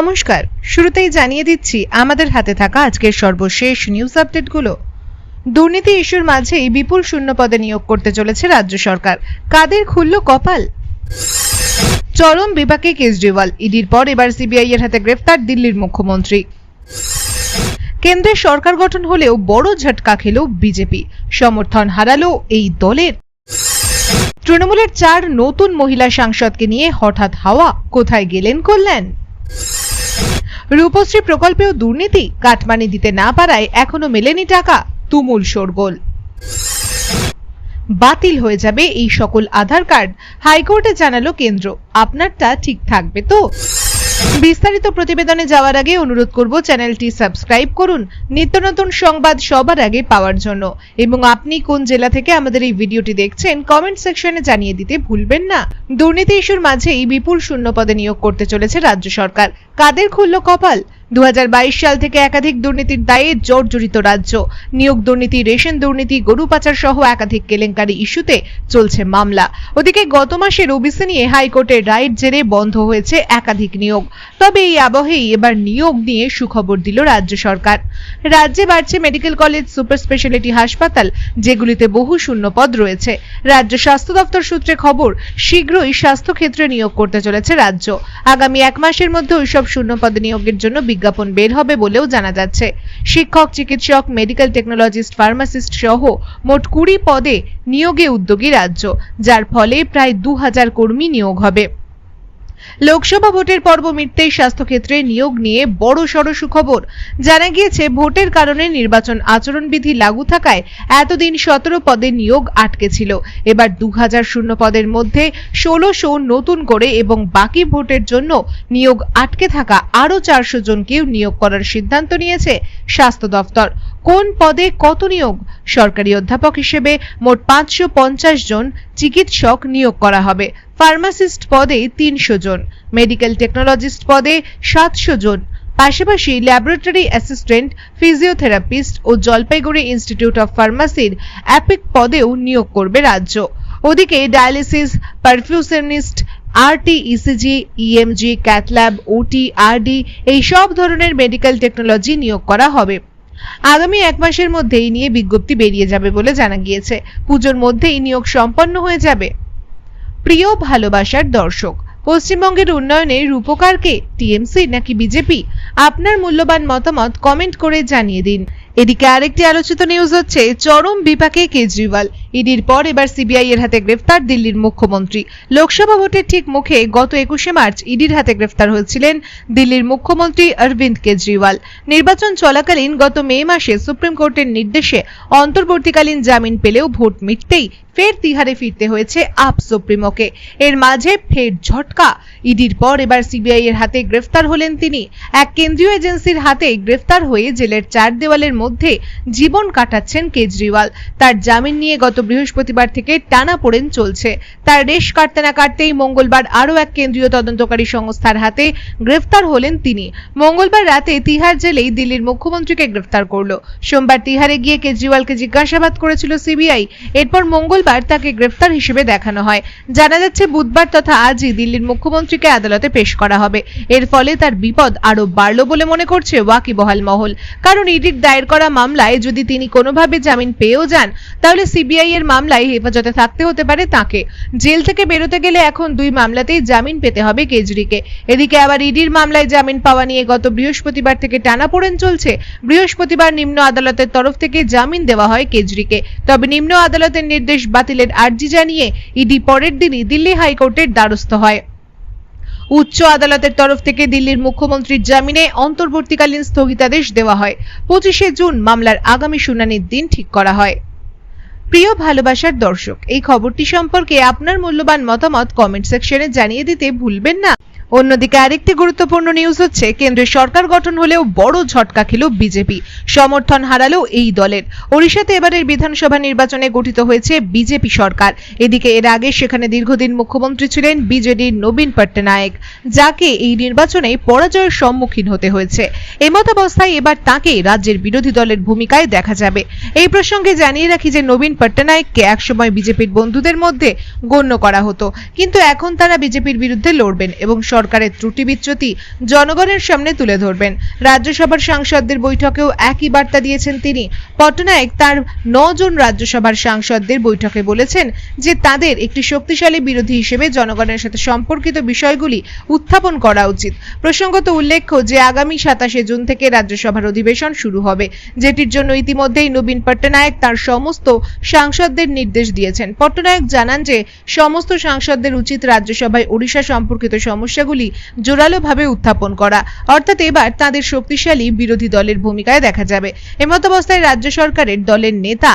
নমস্কার। শুরুতেই জানিয়ে দিচ্ছি, আমাদের হাতে থাকা আজকের সর্বশেষ নিউজ আপডেটগুলো দুর্নীতি ইস্যুর মাঝেই বিপুল শূন্য পদে নিয়োগ করতে চলেছে রাজ্য সরকার। কাদের খুলল কপাল? চরম বিপাকে কেজরিওয়াল, ইডির পর এবার সিবিআই এর হাতে গ্রেফতার দিল্লির মুখ্যমন্ত্রী। কেন্দ্রের সরকার গঠন হলেও বড় ঝটকা খেল বিজেপি। সমর্থন হারালো এই দলের। তৃণমূলের চার নতুন মহিলা সাংসদকে নিয়ে হঠাৎ হাওয়া, কোথায় গেলেন কল্যাণ? রূপশ্রী প্রকল্পেও দুর্নীতি কাটমানি দিতে না পারায় এখনও মেলেনি টাকা, তুমুল শোরগোল। বাতিল হয়ে যাবে এই সকল আধার কার্ড, হাইকোর্টে জানালো কেন্দ্র। আপনারটা ঠিক থাকবে তো? বিস্তারিত প্রতিবেদনে যাওয়ার আগে অনুরোধ করব চ্যানেলটি সাবস্ক্রাইব করুন। নিত্য নতুন সংবাদ সবার আগে পাওয়ার জন্য। এবং আপনি কোন জেলা থেকে আমাদের এই ভিডিওটি দেখছেন কমেন্ট সেকশনে জানিয়ে দিতে ভুলবেন না। দুর্নীতি ইস্যুর মাঝেই বিপুল শূন্য পদে নিয়োগ করতে চলেছে রাজ্য সরকার। কাদের খুলল কপাল? দু হাজার বাইশ সাল থেকে একাধিক দুর্নীতির দায়ে জর্জরিত রাজ্য। নিয়োগ দুর্নীতি, রেশন দুর্নীতি, গরু পাচার সহ একাধিক কেলেঙ্কারি ইস্যুতে চলছে মামলা। ওদিকে গত মাসের ওবিসি নিয়ে হাইকোর্টের রায়ের জেরে বন্ধ হয়েছে একাধিক নিয়োগ। তবে এই আবহেই এবার নিয়োগ নিয়ে সুখবর দিল রাজ্য সরকার। রাজ্যে বাড়ছে মেডিকেল কলেজ, সুপার স্পেশালিটি হাসপাতাল, যেগুলিতে বহু শূন্য পদ রয়েছে। রাজ্য স্বাস্থ্য দপ্তর সূত্রে খবর, শীঘ্রই স্বাস্থ্য ক্ষেত্রে নিয়োগ করতে চলেছে রাজ্য। আগামী এক মাসের মধ্যে ওইসব শূন্য পদে নিয়োগের জন্য বিজ্ঞাপন বের হবে বলেও জানা যাচ্ছে। শিক্ষক, চিকিৎসক মেডিকেল টেকনোলজিস্ট ফার্মাসিস্ট সহ মোট কুড়ি পদে নিয়োগে উদ্যোগী রাজ্য, যার ফলে প্রায় দু হাজার কর্মী নিয়োগ হবে। লোকসভা ভোটের পর্ব মিটতেই স্বাস্থ্যক্ষেত্রে নিয়োগ নিয়ে বড় সড় সুখবর। জানা গিয়েছে, ভোটের কারণে নির্বাচন আচরণবিধি লাগু থাকায় এতদিন সতেরো পদে নিয়োগ আটকে ছিল। এবার দু হাজার শূন্য পদের মধ্যে ষোলোশো নতুন করে এবং বাকি ভোটের জন্য নিয়োগ আটকে থাকা আরও চারশো জনকেও নিয়োগ করার সিদ্ধান্ত নিয়েছে স্বাস্থ্য দফতর কোন পদে কত নিয়োগ? সরকারি অধ্যাপক হিসেবে মোট পাঁচশো পঞ্চাশ জন চিকিৎসক নিয়োগ করা হবে। ফার্মাসিস্ট পদে তিনশো জন, মেডিকেল টেকনোলজিস্ট পদে সাতশো জন। পাশাপাশি ল্যাবরেটরি অ্যাসিস্ট্যান্ট, ফিজিওথেরাপিস্ট ও জলপাইগুড়ি ইনস্টিটিউট অফ ফার্মাসির অ্যাপিক পদেও নিয়োগ করবে রাজ্য। ওদিকে dialysis, perfusionist RT ECG EMG cath lab OT RD এই সব ধরনের মেডিকেল টেকনোলজি নিয়োগ করা হবে। আগামী এক মাসের মধ্যে এই নিয়ে বিজ্ঞপ্তি বেরিয়ে যাবে বলে জানা গিয়েছে। পুজোর মধ্যেই নিয়োগ সম্পন্ন হয়ে যাবে। প্রিয় ভালোবাসার দর্শক, পশ্চিমবঙ্গের উন্নয়নে রূপকারকে টিএমসি নাকি বিজেপি? আপনার মূল্যবান মতামত কমেন্ট করে জানিয়ে দিন। এদিকে আরেকটি আলোচিত নিউজ হচ্ছে, চরম বিপাকে কেজরিওয়াল। ইডির পর এবার সিবিআই এর হাতে গ্রেফতার দিল্লির মুখ্যমন্ত্রী। লোকসভা ভোটের ঠিক মুখে গত একুশে মার্চ ইডির হাতে গ্রেফতার হয়েছিলেন দিল্লির মুখ্যমন্ত্রী অরবিন্দ কেজরিওয়াল। নির্বাচন চলাকালীন গত মে মাসে সুপ্রিম কোর্টের নির্দেশে অন্তর্বর্তীকালীন জামিন পেলেও ভোট মিটতেই ফের তিহারে ফিরতে হয়েছে আপ সুপ্রিমোকে। এর মাঝে ফের ঝটকা। ইডির পর এবার সিবিআই এর হাতে গ্রেফতার হলেন তিনি। এক কেন্দ্রীয় এজেন্সির হাতে গ্রেফতার হয়ে জেলের চার দেওয়ালের মধ্যে জীবন কাটাচ্ছেন কেজরিওয়াল। তার জামিন নিয়ে গত বৃহস্পতিবার থেকে টানা পড়েন চলছে। তার রেশ কাটতে না কাটতেই মঙ্গলবার আরও এক কেন্দ্রীয় তদন্তকারী সংস্থার হাতে গ্রেফতার হলেন তিনি। মঙ্গলবার রাতে তিহার জেলেই দিল্লির মুখ্যমন্ত্রীকে গ্রেফতার করল। সোমবার তিহারে গিয়ে কেজরিওয়ালকে জিজ্ঞাসাবাদ করেছিল সিবিআই। এরপর মঙ্গলবার তাকে গ্রেফতার হিসেবে দেখানো হয়। জানা যাচ্ছে, বুধবার তথা আজই দিল্লির মুখ্যমন্ত্রীকে আদালতে পেশ করা হবে। এর ফলে তার বিপদ আরও বাড়ল বলে মনে করছে ওয়াকিবহাল মহল। কারণ ইডির দায়ের করা মামলায় যদি তিনি কোনোভাবে জামিন পেয়েও যান, তাহলে সিবিআই এর মামলায় হেফাজতে থাকতে হতে পারে তাকে। জেল থেকে বেরোতে গেলে এখন দুই মামলাতেই জামিন পেতে হবে কেজরিকে। এদিকে আবার ইডির মামলায় জামিন পাওয়া নিয়ে গত বৃহস্পতিবার থেকে টানাপোড়েন চলছে। বৃহস্পতিবার নিম্ন আদালতের তরফ থেকে জামিন দেওয়া হয় কেজরিকে। তবে নিম্ন আদালতের নির্দেশ বাতিলের আর্জি জানিয়ে ইডি পরের দিনই দিল্লি হাইকোর্টের দ্বারস্থ হয়। উচ্চ আদালতের তরফ থেকে দিল্লির মুখ্যমন্ত্রীর জামিনে অন্তর্বর্তীকালীন স্থগিতাদেশ দেওয়া হয়। পঁচিশে জুন মামলার আগামী শুনানির দিন ঠিক করা হয়। প্রিয় ভালোবাসার দর্শক, এই খবরটি সম্পর্কে আপনার মূল্যবান মতামত কমেন্ট সেকশনে জানিয়ে দিতে ভুলবেন না। অন্যদিকে আরেকটি গুরুত্বপূর্ণ নিউজ হচ্ছে, কেন্দ্রের সরকার গঠন হলেও বড় ঝটকা খেল বিজেপি। সমর্থন হারালো এই দলের। ওড়িশাতে এবারের বিধানসভা নির্বাচনে গঠিত হয়েছে বিজেপি সরকার। এদিকে এর আগে সেখানে দীর্ঘদিন মুখ্যমন্ত্রী ছিলেন বিজেডির নবীন পট্টনায়ক, যাকে এই নির্বাচনে পরাজয়ের সম্মুখীন হতে হয়েছে। এমতাবস্থায় এবার তাকে রাজ্যের বিরোধী দলের ভূমিকায় দেখা যাবে। এই প্রসঙ্গে জানিয়ে রাখি যে নবীন পট্টনায়ককে একসময় বিজেপির বন্ধুদের মধ্যে গণ্য করা হতো, কিন্তু এখন তারা বিজেপির বিরুদ্ধে লড়বেন এবং সরকারের ত্রুটি বিচ্যুতি জনগণের সামনে তুলে ধরবেন। রাজ্যসভার সাংসদদের বৈঠকেও একই বার্তা দিয়েছেন তিনি। পট্টনায়ক তার জন রাজ্যসভার সাংসদদের বৈঠকে বলেছেন যে তাদের একটি শক্তিশালী বিরোধী হিসেবে জনগণের সাথে সম্পর্কিত বিষয়গুলি উত্থাপন করা উচিত। প্রসঙ্গত উল্লেখ্য যে আগামী সাতাশে জুন থেকে রাজ্যসভার অধিবেশন শুরু হবে। যেটির জন্য ইতিমধ্যেই নবীন পট্টনায়ক তার সমস্ত সাংসদদের নির্দেশ দিয়েছেন। পট্টনায়ক জানান যে সমস্ত সাংসদদের উচিত রাজ্যসভায় ওড়িশা সম্পর্কিত সমস্যাগুলি জোরালোভাবে উত্থাপন করা। অর্থাৎ এবার তাদের শক্তিশালী বিরোধী দলের ভূমিকায় দেখা যাবে। এমতাবস্থায় রাজ্য সরকারের দলের নেতা,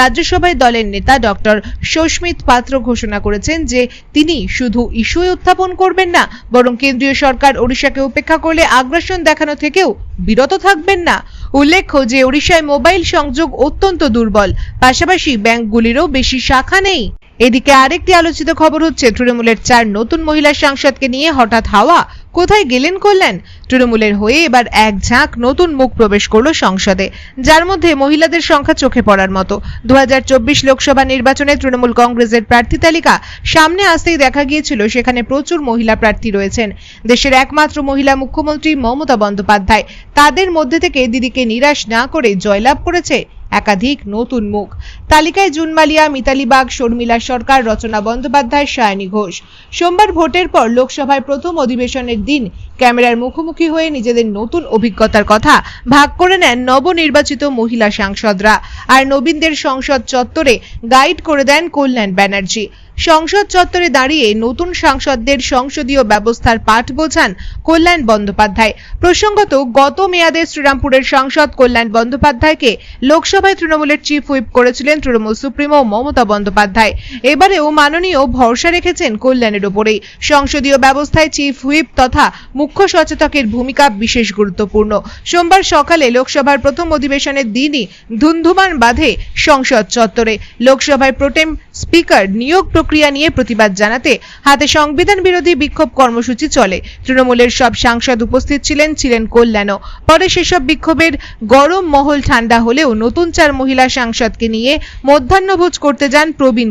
রাজ্যসভায় দলের নেতা ডক্টর সুস্মিত পাত্র ঘোষণা করেছেন যে তিনি শুধু ইস্যুই উত্থাপন করবেন না, বরং কেন্দ্রীয় সরকার ওড়িশাকে উপেক্ষা করলে আগ্রাসন দেখানো থেকেও বিরত থাকবেন না। উল্লেখ্য যে ওড়িশায় মোবাইল সংযোগ অত্যন্ত দুর্বল, পাশাপাশি ব্যাংকগুলিরও বেশি শাখা নেই। এদিকে আরেকটি আলোচিত খবর হচ্ছে, তৃণমূলের চার নতুন মহিলা সাংসদকে নিয়ে হঠাৎ হাওয়া। কোথায় গেলেন করলেন তৃণমূলের হয়ে এবার এক ঝাঁক নতুন মুখ প্রবেশ করল সংসদে, যার মধ্যে মহিলাদের সংখ্যা চোখে পড়ার মতো। দুহাজার চব্বিশ লোকসভা নির্বাচনে তৃণমূল কংগ্রেসের প্রার্থী তালিকা সামনে আসতেই দেখা গিয়েছিল, সেখানে প্রচুর মহিলা প্রার্থী রয়েছেন। দেশের একমাত্র মহিলা মুখ্যমন্ত্রী মমতা বন্দ্যোপাধ্যায়, তাদের মধ্যে থেকে দিদিকে নিরাশ না করে জয়লাভ করেছে একাধিক নতুন মুখ। তালিকায় জুনমালিয়া মিতালি বাগ শর্মিলা সরকার, রচনা বন্দ্যোপাধ্যায়, সায়নী ঘোষ। সোমবার ভোটের পর লোকসভায় প্রথম অধিবেশনের দিন ক্যামেরার মুখোমুখি হয়ে নিজেদের নতুন অভিজ্ঞতার কথা ভাগ করে নেন নবনির্বাচিত মহিলা সাংসদরা। আর নবীনদের সংসদ চত্বরে গাইড করে দেন কল্যাণ ব্যানার্জি। সংসদ চত্বরে দাঁড়িয়ে নতুন সাংসদদের সংসদীয় ব্যবস্থার পাঠ বোঝান কল্যাণ বন্দ্যোপাধ্যায়। প্রসঙ্গত, গত মেয়াদে শ্রীরামপুরের সাংসদ কল্যাণ বন্দ্যোপাধ্যায়কে লোকসভায় তৃণমূলের চিফ হুইপ করেছিলেন তৃণমূল সুপ্রিমো মমতা বন্দ্যোপাধ্যায়। এবারেও মাননীয় ভরসা রেখেছেন কল্যাণের ওপরেই। সংসদীয় ব্যবস্থায় চিফ হুইপ তথা মুখ্য সচেতকের ভূমিকা বিশেষ গুরুত্বপূর্ণ। সোমবার সকালে লোকসভার প্রথম অধিবেশনের দিনই ধুন্ধুমান বাঁধে সংসদ চত্বরে। লোকসভায় প্রোটেম স্পিকার নিয়োগ প্রক্রিয়া নিয়ে প্রতিবাদ জানাতে হাতে সংবিধান বিরোধী বিক্ষোভ কর্মসূচি চলে। তৃণমূলের সব সাংসদ উপস্থিত ছিলেন ছিলেন কল্যাণও। পরে সেসব বিক্ষোভের গরম মহল ঠান্ডা হলেও নতুন চার মহিলা সাংসদকে নিয়ে মধ্যাহ্নভোজ করতে যান প্রবীণ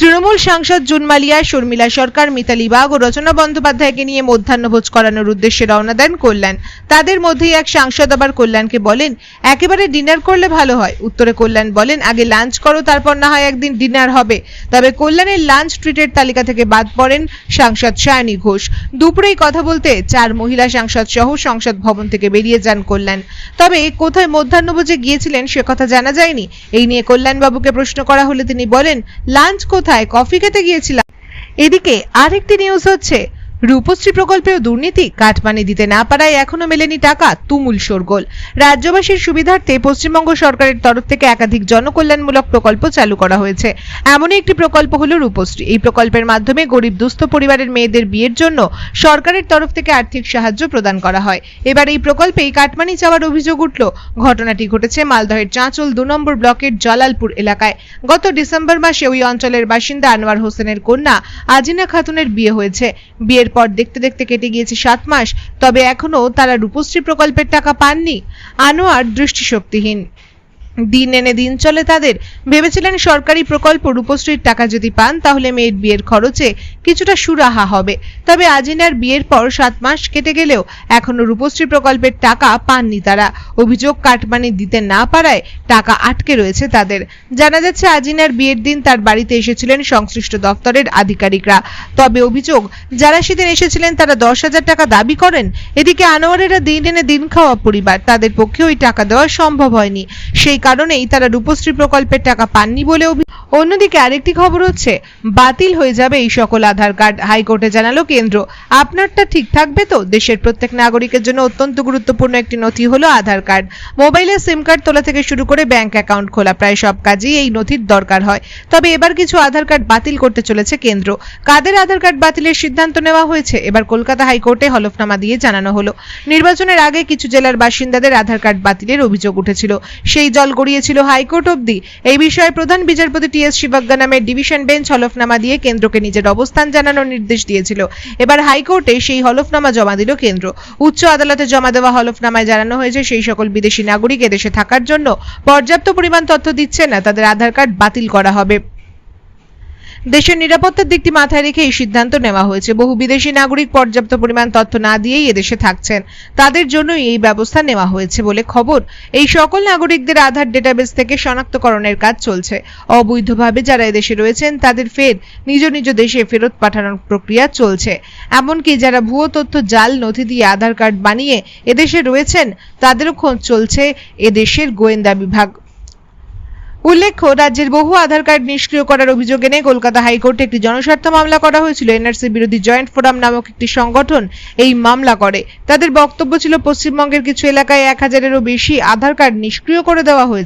তৃণমূল সাংসদ জুনমালিয়া, শর্মিলা সরকার, মিতালি বাগ ও রচনা বন্দ্যোপাধ্যায়কে নিয়ে মধ্যাহ্নভোজ করানোর উদ্দেশ্যে রওনা দেন কল্যাণ। তাদের মধ্যেই এক সাংসদ আবার কল্যাণকে বলেন, একেবারে ডিনার করলে ভালো হয়। উত্তরে কল্যাণ বলেন, আগে লাঞ্চ করো, তারপর না হয় একদিন ডিনার হবে। তবে কল্যাণের লাঞ্চ ট্রিটের তালিকা থেকে বাদ পড়েন সাংসদ সায়নী ঘোষ। দুপুরেই কথা বলতে চার মহিলা সাংসদ সহ সংসদ ভবন থেকে বেরিয়ে যান কল্যাণ। তবে কোথায় মধ্যাহ্নভোজে গিয়েছিলেন সে কথা জানা যায়নি। এই নিয়ে কল্যাণবাবুকে প্রশ্ন করা হলে তিনি বলেন, লাঞ্চ কোথায়? কফি খেতে গিয়েছিলাম। এদিকে আরেকটি নিউজ হচ্ছে। রূপশ্রী প্রকল্পেও দুর্নীতি কাটমানি দিতে না পারায় এখনও মেলেনি টাকা, তুমুল শোরগোল। রাজ্যবাসীর সুবিধার্থে পশ্চিমবঙ্গ সরকারের তরফ থেকে একাধিক জনকল্যাণমূলক প্রকল্প চালু করা হয়েছে। এমনই একটি প্রকল্প হলো রূপশ্রী। এই প্রকল্পের মাধ্যমে গরিব, দুস্থ পরিবারের মেয়েদের বিয়ের জন্য সরকারের তরফ থেকে আর্থিক সাহায্য প্রদান করা হয়। এবার এই প্রকল্পেই কাটমানি চাওয়ার অভিযোগ উঠল। ঘটনাটি ঘটেছে মালদহের চাঁচল দু নম্বর ব্লকের জলালপুর এলাকায়। গত ডিসেম্বর মাসে ওই অঞ্চলের বাসিন্দা আনোয়ার হোসেনের কন্যা আজিনা খাতুনের বিয়ে হয়েছে। বিয়ের পর দেখতে দেখতে কেটে গিয়েছে সাত মাস, তবে এখনও তারা রূপশ্রী প্রকল্পের টাকা পাননি। আনোয়ার দৃষ্টিশক্তিহীন। দিন এনে দিন চলে তাদের। ভেবেছিলেন সরকারি প্রকল্প রূপশ্রীর টাকা যদি পান, তাহলে মেয়ের বিয়ের খরচে কিছুটা সুরাহা হবে। তবে আজিনার বিয়ের পর সাত মাস কেটে গেলেও এখনও রূপশ্রী প্রকল্পের টাকা পাননি তারা। অভিযোগ কাটমানি দিতে না পারায় টাকা আটকে রয়েছে তাদের। জানা যাচ্ছে, আজিনার বিয়ের দিন তার বাড়িতে এসেছিলেন সংশ্লিষ্ট দপ্তরের আধিকারিকরা। তবে অভিযোগ, যারা সেদিন এসেছিলেন তারা দশ হাজার টাকা দাবি করেন। এদিকে আনোয়ারেরা দিন এনে দিন খাওয়া পরিবার। তাদের পক্ষে ওই টাকা দেওয়া সম্ভব হয়নি। সেই কারণেই তারা রূপশ্রী প্রকল্পের টাকা পাননি বলে অন্যদিকে আরেকটি খবর হচ্ছে, বাতিল হয়ে যাবে এই সকল আধার কার্ড। হাইকোর্টে জানালো কেন্দ্র, আপনারটা ঠিক থাকবে তো? দেশের প্রত্যেক নাগরিকের জন্য অত্যন্ত গুরুত্বপূর্ণ একটি নথি হলো আধার কার্ড। মোবাইলে সিম কার্ড তোলা থেকে শুরু করে ব্যাংক অ্যাকাউন্ট খোলা, প্রায় সব কাজেই এই নথির দরকার হয়। তবে এবার কিছু আধার কার্ড বাতিল করতে চলেছে কেন্দ্র। কাদের আধার কার্ড বাতিলের সিদ্ধান্ত নেওয়া হয়েছে? এবার কলকাতা হাইকোর্টে হলফনামা দিয়ে জানানো হলো। নির্বাচনের আগে কিছু জেলার বাসিন্দাদের আধার কার্ড বাতিলের অভিযোগ উঠেছিল। সেই জল গড়িয়েছিল হাইকোর্ট অব্দি এই বিষয়ে প্রধান বিচারপতি টি এস শিবজ্ঞা নামের ডিভিশন বেঞ্চ হলফনামা দিয়ে কেন্দ্রকে নিজের অবস্থান জানানোর নির্দেশ দিয়েছিল। এবার হাইকোর্টে সেই হলফনামা জমা দিল কেন্দ্র। উচ্চ আদালতে জমা দেওয়া হলফনামায় জানানো হয়েছে সেই সকল বিদেশি নাগরিক এদেশে থাকার জন্য পর্যাপ্ত পরিমাণ তথ্য দিচ্ছে না, তাদের আধার কার্ড বাতিল করা হবে। দেশের নিরাপত্তার দিকটি মাথায় রেখে এই সিদ্ধান্ত নেওয়া হয়েছে। বহু বিদেশি নাগরিক পর্যাপ্ত পরিমাণ তথ্য না দিয়েই এদেশে থাকছেন। তাদের জন্যই এই ব্যবস্থা নেওয়া হয়েছে বলে খবর। এই সকল নাগরিকদের আধার ডেটাবেস থেকে শনাক্তকরণের কাজ চলছে। অবৈধভাবে যারা এদেশে রয়েছেন, তাদের ফের নিজ নিজ দেশে ফেরত পাঠানোর প্রক্রিয়া চলছে। এমনকি যারা ভুয়ো তথ্য, জাল, নথি দিয়ে আধার কার্ড বানিয়ে এদেশে রয়েছেন, তাদেরও খোঁজ চলছে এদেশের গোয়েন্দা বিভাগ। উল্লেখ্য, রাজ্যের বহু আধার কার্ড নিষ্ক্রিয় করার অভিযোগ এনে কলকাতা হাইকোর্টে একটি জনস্বার্থ মামলা করা হয়েছিল। এনআরসি বিরোধী জয়েন্ট ফোরাম নামক একটি সংগঠন এই মামলা করে। তাদের বক্তব্য ছিল, পশ্চিমবঙ্গের কিছু এলাকায় এক হাজারেরও বেশি আধার কার্ড নিষ্ক্রিয় করে দেওয়া হয়েছে।